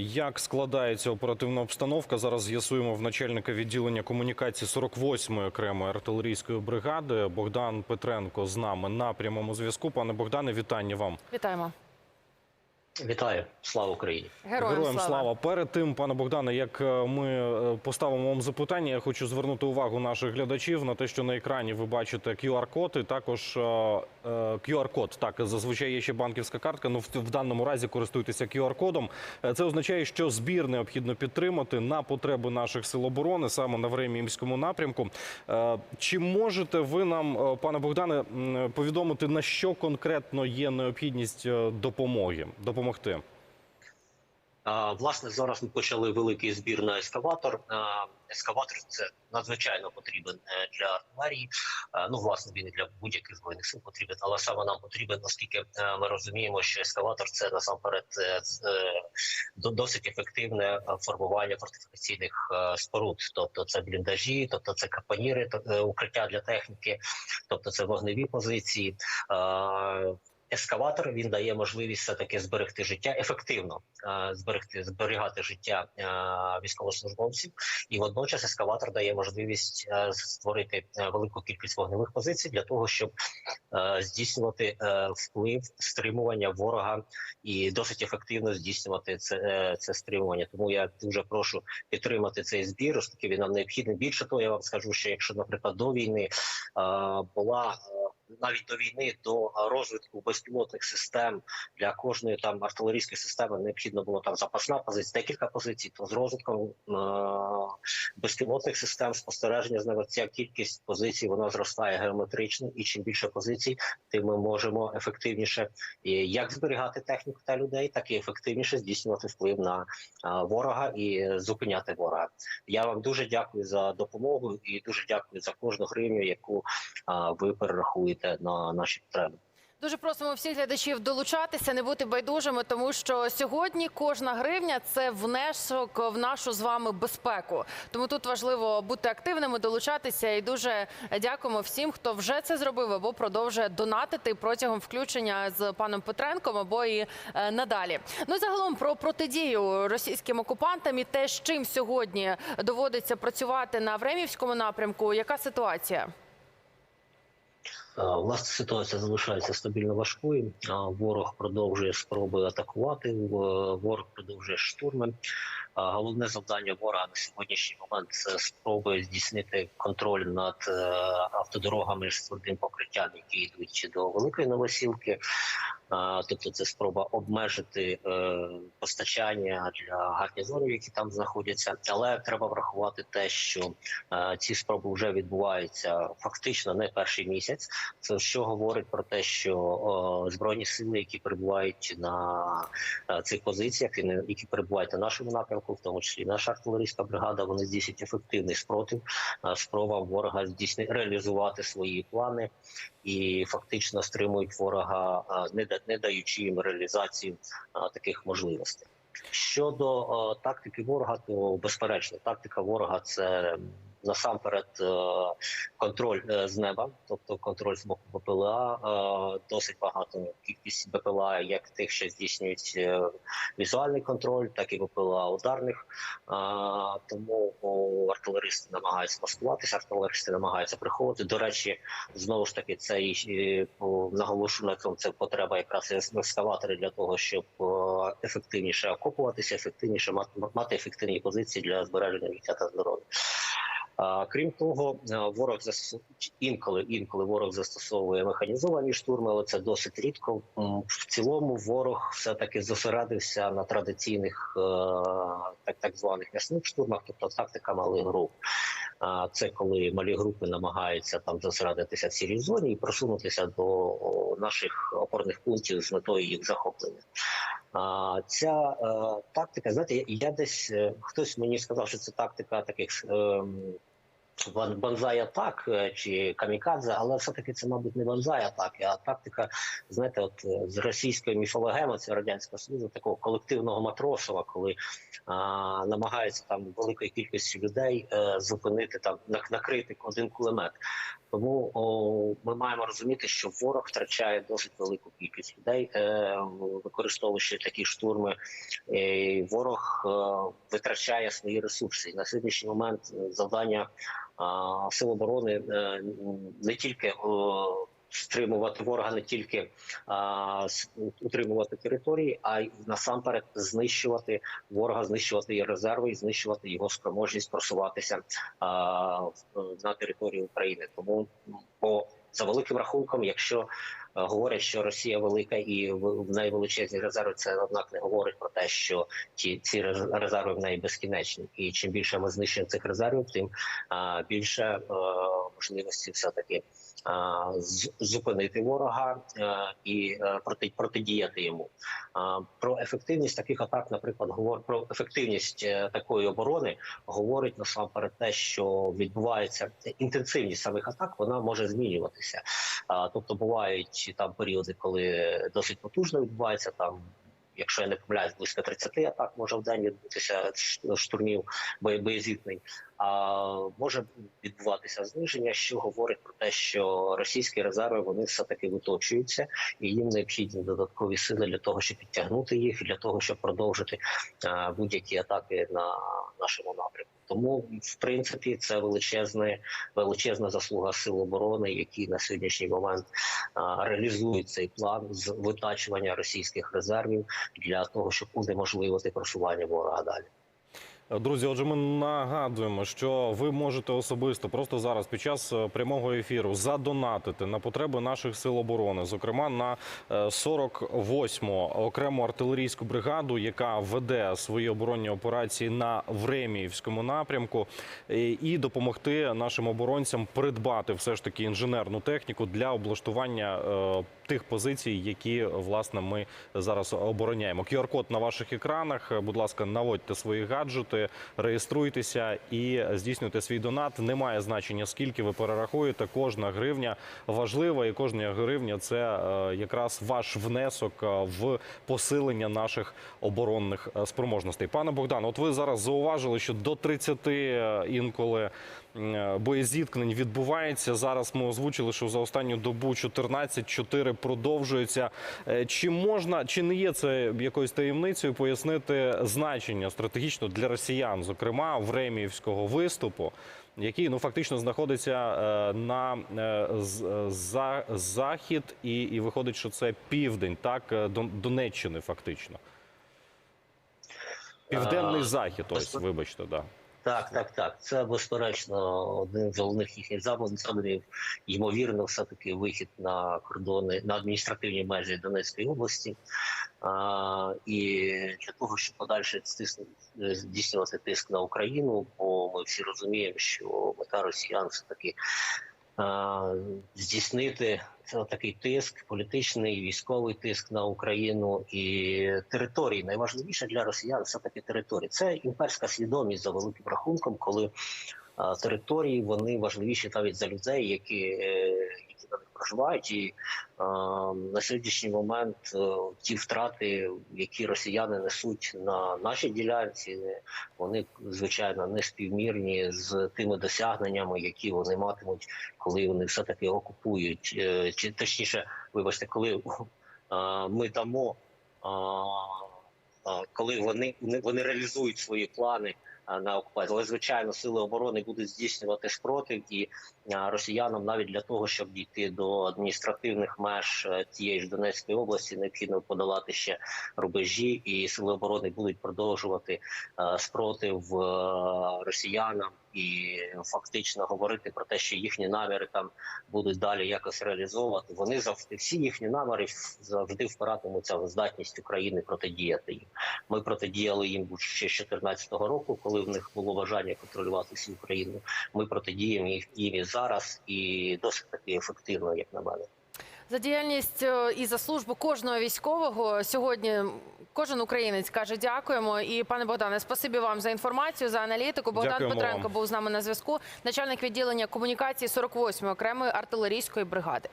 Як складається оперативна обстановка? Зараз з'ясуємо в начальника відділення комунікації 48-ї окремої артилерійської бригади Богдан Петренко з нами на прямому зв'язку. Пане Богдане, вітання вам. Вітаємо. Вітаю, слава Україні! Героям, слава. Перед тим, пане Богдане, як е, ми е, поставимо вам запитання, я хочу звернути увагу наших глядачів на те, що на екрані ви бачите QR-код і також е, QR-код. Так, зазвичай є ще банківська картка. Ну в, в даному разі користуйтеся QR-кодом. Це означає, що збір необхідно підтримати на потреби наших сил оборони саме на Времіївському напрямку. Чи можете ви нам, пане Богдане, повідомити на що конкретно є необхідність е, допомоги допомогти? Власне, зараз ми почали великий збір на ескаватор. Ескаватор це надзвичайно потрібен е, для артилерії. Ну, власне, він і для будь-яких збройних сил потрібен, але саме нам потрібен, оскільки е, ми розуміємо, що ескаватор це насамперед е, досить ефективне формування фортифікаційних споруд. Тобто це бліндажі, тобто це е, укриття для техніки, тобто це вогневі позиції. Ескаватор він дає можливість все таки зберегти життя ефективно, е, зберегти зберігати життя е, військовослужбовців, і водночас ескаватор дає можливість е, створити велику кількість вогневих позицій для того, щоб здійснювати вплив стримування ворога і досить ефективно здійснювати це, це стримування. Тому я дуже прошу підтримати цей збір, оскільки він нам необхідний. Більше того, я вам скажу, що якщо, наприклад, до війни була навіть до війни до розвитку безпілотних систем для кожної там артилерійської системи необхідно було там запасна позиція, декілька позицій. То з розвитком е- безпілотних систем спостереження з ними ця кількість позицій вона зростає геометрично, і чим більше позицій, тим ми можемо ефективніше як зберігати техніку та людей, так і ефективніше здійснювати вплив на е, ворога і зупиняти ворога. Я вам дуже дякую за допомогу і дуже дякую за кожну гривню, яку а, ви перерахуєте на наші потреби. Дуже просимо всіх глядачів долучатися, не бути байдужими, тому що сьогодні кожна гривня це внесок в нашу з вами безпеку. Тому тут важливо бути активними, долучатися. І дуже дякуємо всім, хто вже це зробив або продовжує донатити протягом включення з паном Петренком або і е, надалі. Ну і загалом про протидію російським окупантам і те, з чим сьогодні доводиться працювати на Времівському напрямку. Яка ситуація? Власне, ситуація залишається стабільно важкою. Ворог продовжує спроби атакувати. Ворог продовжує штурми. Головне завдання ворога на сьогоднішній момент це спроби здійснити контроль над е, автодорогами з твердим покриттям, які йдуть до великої новосілки. Тобто, це спроба обмежити е, постачання для гарнізонів, які там знаходяться. Але треба врахувати те, що е, ці спроби вже відбуваються фактично не перший місяць. Це що говорить про те, що о, збройні сили, які перебувають на е, цих позиціях, і не- які перебувають на нашому напрямку, в тому числі наша артилерійська бригада, вони здійснюють ефективний спротив е, спробам ворога здійснити реалізувати свої плани і фактично стримують ворога, е, не не даючи їм реалізацію таких можливостей. Щодо е, тактики ворога, то безперечно, тактика ворога це насамперед е, контроль е, з неба, тобто контроль з боку БПЛА. е, Досить багато кількість БПЛА, як тих, що здійснюють візуальний контроль, так і БПЛА ударних. Тому артилеристи намагаються маскуватися, артилеристи намагаються приховувати. До речі, знову ж таки, це наголошу на цьому. Це потреба якраз в для того, щоб ефективніше окопуватися, ефективніше мати ефективні позиції для збереження життя та здоров'я. Крім того, е, ворог застосовує інколи, інколи ворог застосовує механізовані штурми, але це досить рідко. В цілому ворог все таки зосередився на традиційних е, так, так званих м'ясних штурмах, тобто тактика малих груп. Це коли малі групи намагаються там зосередитися в цілій зоні і просунутися до наших опорних пунктів з метою їх захоплення. А, ця е, тактика, знаєте, я, я десь е, хтось мені сказав, що це тактика таких ем, банзай атак е, чи камікадзе, але все-таки це, мабуть, не банзай атаки, а тактика, знаєте, от е, з російської міфологеми, це радянського союзу, такого колективного матросова, коли а, намагаються там великої кількості людей е, зупинити там накрити один кулемет. Тому о, ми маємо розуміти, що ворог втрачає досить велику кількість людей, е, використовуючи такі штурми. Е, ворог е, витрачає свої ресурси. І на сьогоднішній момент завдання а, сил оборони е, не тільки стримувати ворога, не тільки утримувати території, а й насамперед знищувати ворога, знищувати її резерви і знищувати його спроможність просуватися на території України. Тому по за великим рахунком, якщо е, говорять, що Росія велика і в неї величезні резерви, це однак не говорить про те, що ті ці резерви в неї безкінечні. І чим більше ми знищимо цих резервів, тим більше е, можливості все таки зупинити ворога е, і е, проти, протидіяти йому. Про ефективність таких атак, наприклад, говор про ефективність е, такої оборони говорить насамперед те, що відбувається інтенсивність самих атак, вона може змінюватися. Тобто бувають там періоди, коли досить потужно відбувається там. Якщо я не помиляюсь, близько 30 атак може в день відбутися штурмів боєзіткнень. А може відбуватися зниження, що говорить про те, що російські резерви вони все таки виточуються, і їм необхідні додаткові сили для того, щоб підтягнути їх, для того, щоб продовжити будь-які атаки на нашому напрямку. Тому, в принципі, це величезна, величезна заслуга сил оборони, які на сьогоднішній момент реалізують цей план з витачування російських резервів для того, щоб унеможливити просування ворога далі. Друзі, отже, ми нагадуємо, що ви можете особисто просто зараз під час е, прямого ефіру задонатити на потреби наших сил оборони, зокрема на е, 48-му окрему артилерійську бригаду, яка веде свої оборонні операції на Времіївському напрямку, е, і допомогти нашим оборонцям придбати все ж таки інженерну техніку для облаштування е, тих позицій, які власне ми зараз обороняємо. QR-код на ваших екранах. Будь ласка, наводьте свої гаджети, реєструйтеся і здійснюйте свій донат. Немає значення, скільки ви перерахуєте. Кожна гривня важлива, і кожна гривня це е, якраз ваш внесок е, в посилення наших оборонних е, спроможностей. Пане Богдан, от ви зараз зауважили, що до 30 е, інколи боєзіткнень відбувається. Зараз ми озвучили, що за останню добу 14-4 продовжується. Е, Чи можна, чи не є це якоюсь таємницею пояснити значення стратегічно для росіян, зокрема Времіївського виступу? Який ну фактично знаходиться е, на е, за захід, і, і виходить, що це південь, так Донеччини, фактично. Південний захід. Ось, вибачте, да. Так, так, так. Це безперечно один з головних їхніх задумів. Ймовірно, все таки вихід на кордони на адміністративні межі Донецької області. А, і для того, щоб подальше е, здійснювати тиск на Україну, бо ми всі розуміємо, що мета росіян все таки здійснити це такий тиск, політичний, військовий тиск на Україну і території. Найважливіше для росіян все таки території. Це імперська свідомість за великим рахунком, коли території вони важливіші навіть за людей, які, е, на них проживають. І а, на сьогоднішній момент е, ті втрати, які росіяни несуть на нашій ділянці, вони звичайно не співмірні з тими досягненнями, які вони матимуть, коли вони все таки окупують, е, чи точніше, вибачте, коли а, ми дамо. а, а, Коли вони вони- реалізують свої плани на окупацію, але звичайно сили оборони будуть здійснювати спротив і росіянам навіть для того, щоб дійти до адміністративних меж е, тієї ж Донецької області, необхідно подолати ще рубежі, і сили оборони будуть продовжувати е, спротив е, росіянам і фактично говорити про те, що їхні наміри там будуть далі якось реалізовувати. Вони завжди всі їхні наміри завжди впиратимуться в здатність України протидіяти їм. Ми протидіяли їм ще з 2014 року, коли в них було бажання контролювати всю Україну. Ми протидіємо їх- їм і зараз, і досить таки ефективно, як на мене. За діяльність е, і за службу кожного військового сьогодні кожен українець каже дякуємо. І пане Богдане, спасибі вам за інформацію, за аналітику. Богдан Дякуємо Петренко вам. був з нами на зв'язку, начальник відділення комунікації 48-ї окремої артилерійської бригади.